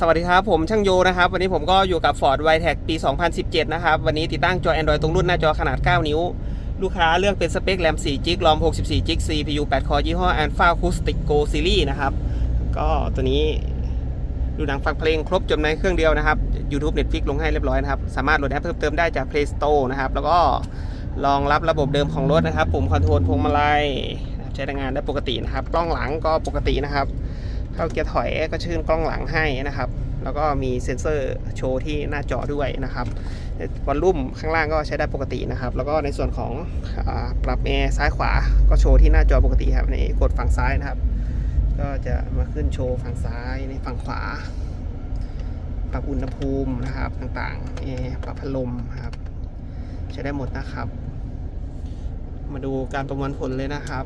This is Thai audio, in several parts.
สวัสดีครับ ผมช่างโยนะครับ วันนี้ผมก็อยู่กับ Ford w i t e c ปี 2017 นะครับ วันนี้ติดตั้งจอ Android ตรงรุ่นหน้าจอขนาด 9 นิ้ว ลูกค้าเลือกเป็นสเปคแรม 4 g b รอม 64 g b CPU 8 core ยี่ห้อ Alpha Acoustic Go Series นะครับ ก็ตัวนี้ดูหนังฟังเพลงครบจบในเครื่องเดียวนะครับ YouTube Netflix ลงให้เรียบร้อยนะครับ สามารถโหลดแอปเพิ่มเติมได้จาก Play Store นะครับ แล้วก็รองรับระบบเดิมของรถนะครับ ปุ่มคอนโทรลพวงมาลัยใช้งานได้ปกตินะครับ กล้องหลังก็ปกตินะครับ เข้าเกียร์ถอยก็ชื่นกล้องหลังให้นะครับ แล้วก็มีเซ็นเซอร์โชว์ที่หน้าจอด้วยนะครับวอลลุ่มข้างล่างก็ใช้ได้ปกตินะครับ แล้วก็ในส่วนของอปรับแอร์ซ้ายขวาก็โชว์ที่หน้าจอปกติครับในกดฝั่งซ้ายนะครับ ก็จะมาขึ้นโชว์ฝั่งซ้ายในฝั่งขวา ปรับอุณหภูมินะครับต่างๆแอร์ปรับพัดลมครับ ใช้ได้หมดนะครับ มาดูการประมวลผลเลยนะครับ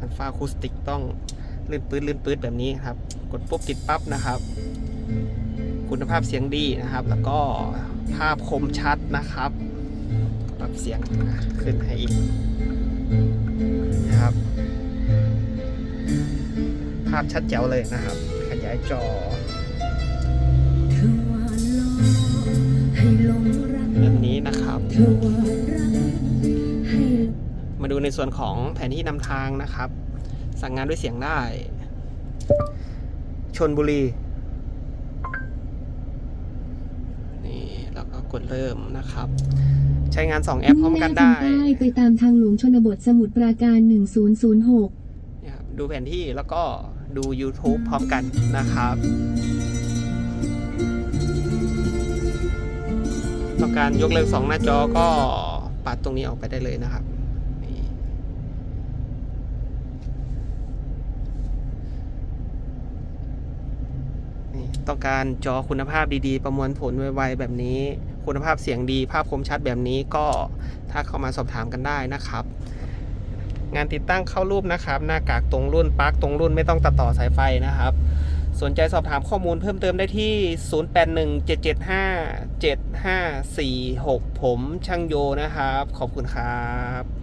อัลฟาคูสติกต้องลื่นปื้ดลื่นปื้ดแบบนี้ครับ กดปุ๊บติดปั๊บนะครับ คุณภาพเสียงดีนะครับ แล้วก็ภาพคมชัดนะครับปรับเสียงขึ้นให้อีกนะครับ ภาพชัดแจ๋วเลยนะครับ ขยายจอเธอหวานล้องนี้นะครับ ในส่วนของแผนที่นำทางนะครับ สั่งงานด้วยเสียงได้ ชนบุรี นี่แล้วก็กดเริ่มนะครับ ใช้งาน 2 แอปพร้อมกันได้มุ่งหาทางใต้ไปตามทางหลวงชนบทสมุทรปราการ 1006เนี่ยครับดูแผนที่แล้วก็ดู YouTube พร้อมกันนะครับต้องการยกเลิกสองหน้าจอก็ปัดตรงนี้ออกไปได้เลยนะครับนี่นี่ ต้องการจอคุณภาพดีๆ ประมวลผลไวๆแบบนี้ คุณภาพเสียงดี ภาพคมชัดแบบนี้ก็ถ้าเข้ามาสอบถามกันได้นะครับ งานติดตั้งเข้ารูปนะครับ หน้ากากตรงรุ่นปลั๊กตรงรุ่นไม่ต้องตัดต่อสายไฟนะครับ สนใจสอบถามข้อมูลเพิ่มเติมได้ที่ 0817757546 ผมช่างโยนะครับ ขอบคุณครับ